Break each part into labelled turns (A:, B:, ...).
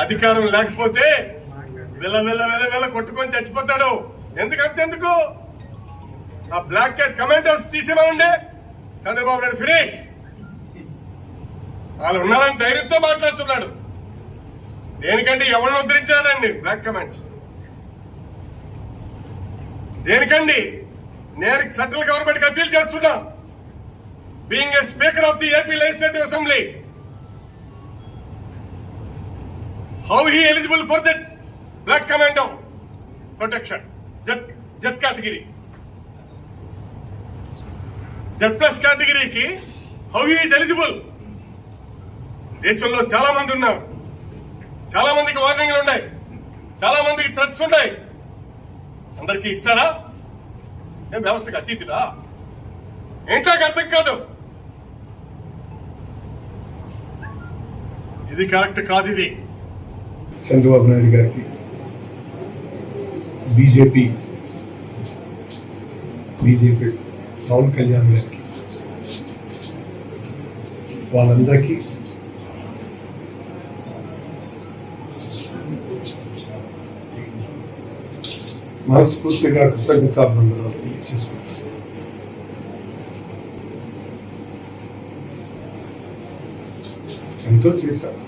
A: అధికారం లేకపోతే వెళ్ళ వెళ్ళ వెళ్ళ వెళ్ళ కొట్టుకొని చచ్చిపోతాడు. ఎందుకంటే ఎందుకు? ఆ బ్లాక్ క్యాట్ కమాండోస్ తీసేమండి చంద్రబాబు నాయుడు ఫ్రీ. వాళ్ళు ఉన్నారని ధైర్యంతో మాట్లాడుతున్నాడు. దేనికంటే ఎవరిని ఉద్ధరించాడండి బ్లాక్ కమాండ్? దేనికండి? నేను సెంట్రల్ గవర్నమెంట్ అప్పీల్ చేస్తున్నా. Being a speaker of the AP legislative assembly. How he eligible for that black commando protection Z Z category Z plus కేటగిరీకి హౌ హీ ఈజ్ ఎలిజిబుల్ దేశంలో చాలా మంది ఉన్నారు. చాలా మందికి వార్నింగ్లు ఉన్నాయి. చాలా మందికి థ్రెట్స్ ఉన్నాయి. అందరికీ ఇస్తారా? ఏం వ్యవస్థకు అతీతుడా? ఏంటో అర్థం కాదు. ఇది కరెక్ట్ కాదు ఇది.
B: చంద్రబాబు నాయుడు గారికి బీజేపీ బీజేపీ పవన్ కళ్యాణ్ గారికి వాళ్ళందరికీ మనస్ఫూర్తిగా కృతజ్ఞతాబంధనాలు తెలియజేసుకుంటాను ఎంతో చేశారు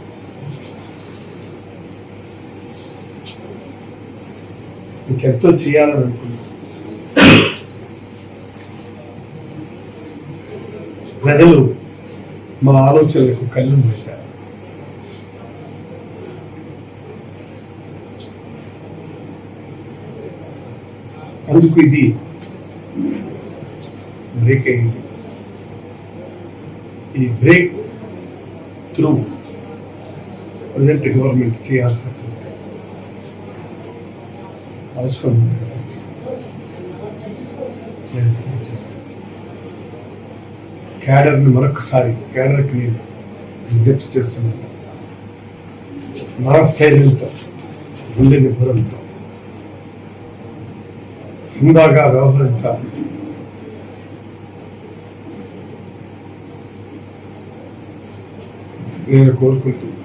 B: ఇంకెంతో చేయాలని అనుకున్నాను ప్రజలు మా ఆలోచనలకు కళ్ళు వేశారు అందుకు ఇది బ్రేక్ అయింది. ఈ బ్రేక్ త్రూ ప్రజెంట్ గవర్నమెంట్ చేయాల్సిన అవసరం ఉంది క్యాడర్ని మరొకసారి క్యాడర్కి నేను విజ్ఞప్తి చేస్తున్నాను. మనస్థైర్యంతో గుండె నిబ్బరంతో హుందాగా వ్యవహరించాలి. నేను కోరుకుంటున్నాను.